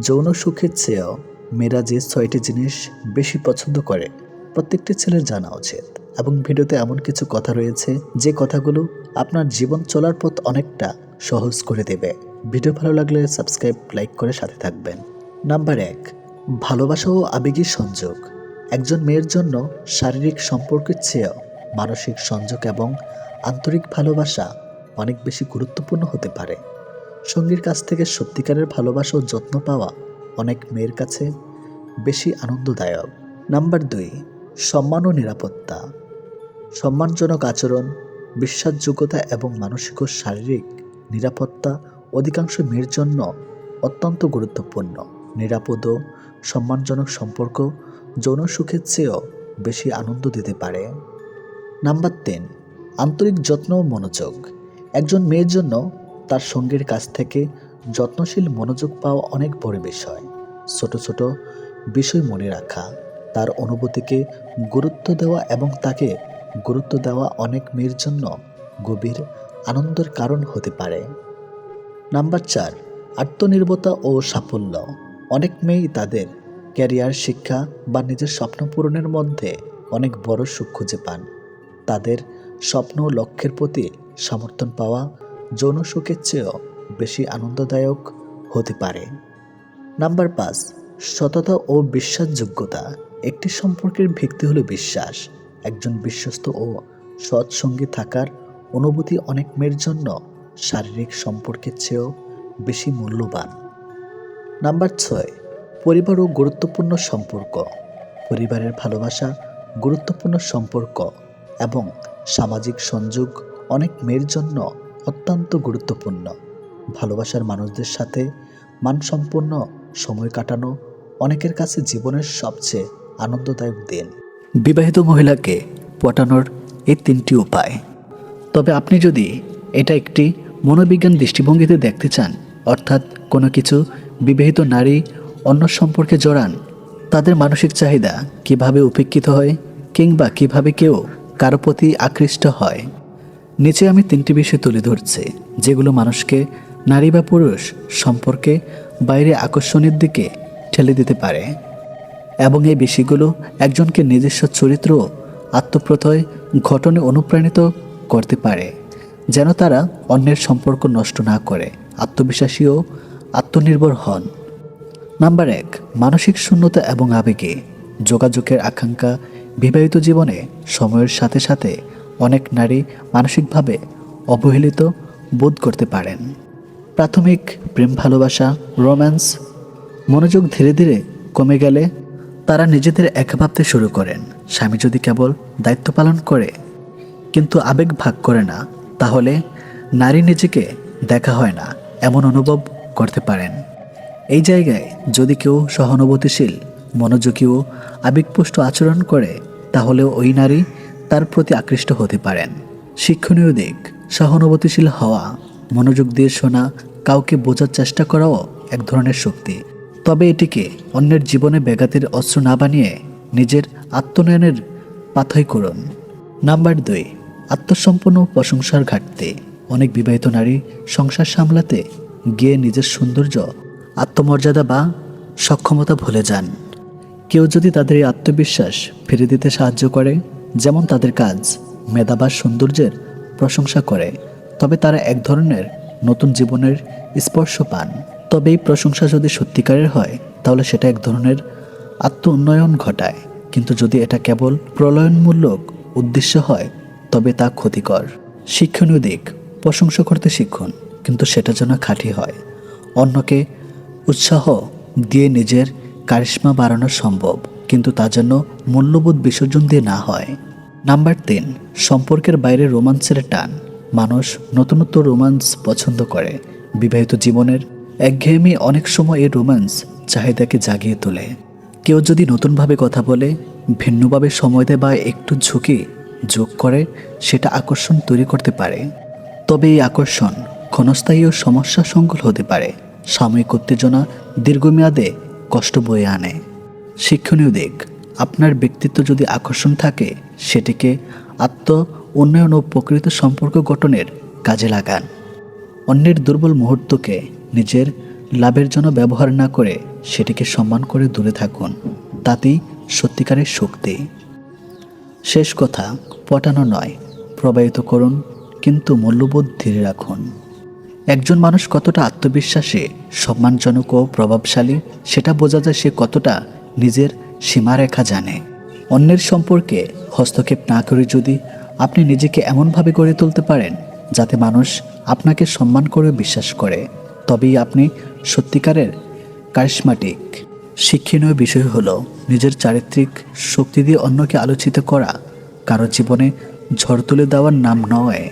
যৌন সুখের চেয়েও মেয়েরা যে ছয়টি জিনিস বেশি পছন্দ করে, প্রত্যেকটি ছেলের জানা উচিত। এবং ভিডিওতে এমন কিছু কথা রয়েছে, যে কথাগুলো আপনার জীবন চলার পথ অনেকটা সহজ করে দেবে। ভিডিও ভালো লাগলে সাবস্ক্রাইব, লাইক করে সাথে থাকবেন। নাম্বার এক, ভালোবাসা ও আবেগী সংযোগ। একজন মেয়ের জন্য শারীরিক সম্পর্কের চেয়েও মানসিক সংযোগ এবং আন্তরিক ভালোবাসা অনেক বেশি গুরুত্বপূর্ণ হতে পারে। সঙ্গীর কাছ থেকে সত্যিকারের ভালোবাসা ও যত্ন পাওয়া অনেক মেয়ের কাছে বেশি আনন্দদায়ক। নাম্বার দুই, সম্মান ও নিরাপত্তা। সম্মানজনক আচরণ, বিশ্বাসযোগ্যতা এবং মানসিক ও শারীরিক নিরাপত্তা অধিকাংশ মেয়ের জন্য অত্যন্ত গুরুত্বপূর্ণ। নিরাপদ সম্মানজনক সম্পর্ক যৌন সুখের চেয়েও বেশি আনন্দ দিতে পারে। নাম্বার তিন, আন্তরিক যত্ন ও মনোযোগ। একজন মেয়ের জন্য তার সঙ্গীর কাছ থেকে যত্নশীল মনোযোগ পাওয়া অনেক বড় বিষয়। ছোট ছোট বিষয় মনে রাখা, তার অনুভূতিকে গুরুত্ব দেওয়া এবং তাকে গুরুত্ব দেওয়া অনেক মেয়ের জন্য গভীর আনন্দের কারণ হতে পারে। নাম্বার চার, আত্মনির্ভরতা ও সাফল্য। অনেক মেয়েই তাদের ক্যারিয়ার, শিক্ষা বা নিজের স্বপ্ন পূরণের মধ্যে অনেক বড় সুখ খুঁজে পান। তাদের স্বপ্ন লক্ষ্যের প্রতি সমর্থন পাওয়া যৌন সুখের চেয়েও বেশি আনন্দদায়ক হতে পারে। নাম্বার পাঁচ, সততা ও বিশ্বাসযোগ্যতা। একটি সম্পর্কের ভিত্তি হলো বিশ্বাস। একজন বিশ্বস্ত ও সৎসঙ্গী থাকার অনুভূতি অনেক মেয়ের জন্য শারীরিক সম্পর্কের চেয়েও বেশি মূল্যবান। নাম্বার ছয়, পরিবার ও গুরুত্বপূর্ণ সম্পর্ক। পরিবারের ভালোবাসা, গুরুত্বপূর্ণ সম্পর্ক এবং সামাজিক সংযোগ অনেক মেয়ের জন্য অত্যন্ত গুরুত্বপূর্ণ। ভালোবাসার মানুষদের সাথে মানসম্পন্ন সময় কাটানো অনেকের কাছে জীবনের সবচেয়ে আনন্দদায়ক দিন। বিবাহিত মহিলাকে পটানোর এই তিনটি উপায়। তবে আপনি যদি এটা একটি মনোবিজ্ঞান দৃষ্টিভঙ্গিতে দেখতে চান, অর্থাৎ কোনো কিছু বিবাহিত নারী অন্য সম্পর্কে জড়ান, তাদের মানসিক চাহিদা কীভাবে উপেক্ষিত হয় কিংবা কীভাবে কেউ কারও প্রতি আকৃষ্ট হয়? নিচে আমি তিনটি বিষয় তুলে ধরছি, যেগুলো মানুষকে, নারী বা পুরুষ, সম্পর্কে বাইরে আকর্ষণের দিকে ঠেলে দিতে পারে। এবং এই বিষয়গুলো একজনকে নিজস্ব চরিত্র ও আত্মপ্রত্যয়, ঘটনে অনুপ্রাণিত করতে পারে, যেন তারা অন্যের সম্পর্ক নষ্ট না করে আত্মবিশ্বাসী ও আত্মনির্ভর হন। নাম্বার এক, মানসিক শূন্যতা এবং আবেগে যোগাযোগের আকাঙ্ক্ষা বিবাহিত জীবনে সময়ের সাথে সাথে অনেক নারী মানসিকভাবে অবহেলিত বোধ করতে পারেন। প্রাথমিক প্রেম ভালোবাসা রোম্যান্স মনোযোগ ধীরে ধীরে কমে গেলে তারা নিজেদের একা ভাবতে শুরু করেন। স্বামী যদি কেবল দায়িত্ব পালন করে, কিন্তু আবেগ ভাগ করে না, তাহলে নারী নিজেকে দেখা হয় না, এমন অনুভব করতে পারেন। এই জায়গায় যদি কেউ সহানুভূতিশীল, মনোযোগী ও আবেগপুষ্ট আচরণ করে তাহলে ওই নারী তার প্রতি আকৃষ্ট হতে পারেন। শিক্ষণীয় দিক, সহানুভূতিশীল হওয়া, মনোযোগ দিয়ে শোনা, কাউকে বোঝার চেষ্টা করাও এক ধরনের শক্তি। তবে এটিকে অন্যের জীবনে ব্যাঘাতের অস্ত্র না বানিয়ে নিজের আত্মনয়নের পাথয় করুন। নাম্বার দুই, আত্মসম্পন্ন প্রশংসার ঘাটতি। অনেক বিবাহিত নারী সংসার সামলাতে গিয়ে নিজের সৌন্দর্য, আত্মমর্যাদা বা সক্ষমতা ভুলে যান। কেউ যদি তাদের এই আত্মবিশ্বাস ফিরে দিতে সাহায্য করে যেমন তাদের কাজ, মেধা বা সৌন্দর্যের প্রশংসা করে, তবে তারা এক ধরনের নতুন জীবনের স্পর্শ পান। তবে এই প্রশংসা যদি সত্যিকারের হয়, তাহলে সেটা এক ধরনের আত্ম উন্নয়ন ঘটায়। কিন্তু যদি এটা কেবল প্রলয়নমূলক উদ্দেশ্য হয়, তবে তা ক্ষতিকর। শিক্ষণীয় দিক, প্রশংসা করতে শিখুন, কিন্তু সেটা যেন খাঁটি হয়। অন্যকে উৎসাহ দিয়ে নিজের কারিশ্মা বাড়ানো সম্ভব। কিন্তু তা যেন মূল্যবোধ বিসর্জন দিয়ে না হয়। নাম্বার তিন, সম্পর্কের বাইরে রোমান্সের টান। মানুষ নতুনত্ব রোমান্স পছন্দ করে। বিবাহিত জীবনের একঘেয়েমি অনেক সময় এই রোমান্স চাহিদাকে জাগিয়ে তোলে। কেউ যদি নতুনভাবে কথা বলে, ভিন্নভাবে সময় দেয় বা একটু ঝুঁকি যোগ করে, সেটা আকর্ষণ তৈরি করতে পারে। তবে এই আকর্ষণ ক্ষণস্থায়ী ও সমস্যা সংকুল হতে পারে। সাময়িক উত্তেজনা দীর্ঘমেয়াদে কষ্ট বয়ে আনে। শিক্ষণীয় দিক। আপনার ব্যক্তিত্ব যদি আকর্ষণ থাকে, সেটিকে আত্ম উন্নয়ন ও প্রকৃত সম্পর্ক গঠনের কাজে লাগান। অন্যের দুর্বল মুহূর্তকে নিজের লাভের জন্য ব্যবহার না করে সেটিকে সম্মান করে দূরে থাকুন। তাতেই সত্যিকারের শক্তি। শেষ কথা, পটানো নয়। প্রবাহিত করুন, কিন্তু মূল্যবোধ ধীরে রাখুন। একজন মানুষ কতটা আত্মবিশ্বাসী, সম্মানজনক ও প্রভাবশালী, সেটা বোঝা যায় সে কতটা নিজের সীমারেখা জানে। অন্যের সম্পর্কে হস্তক্ষেপ না করে যদি আপনি নিজেকে এমনভাবে গড়ে তুলতে পারেন, যাতে মানুষ আপনাকে সম্মান করে বিশ্বাস করে, তবেই আপনি সত্যিকারের কারিশমাটিক, শিক্ষণীয় বিষয় হলো নিজের চারিত্রিক শক্তি দিয়ে অন্যকে আলোচিত করা, কারও জীবনে ঝড় তুলে দেওয়ার নাম নয়।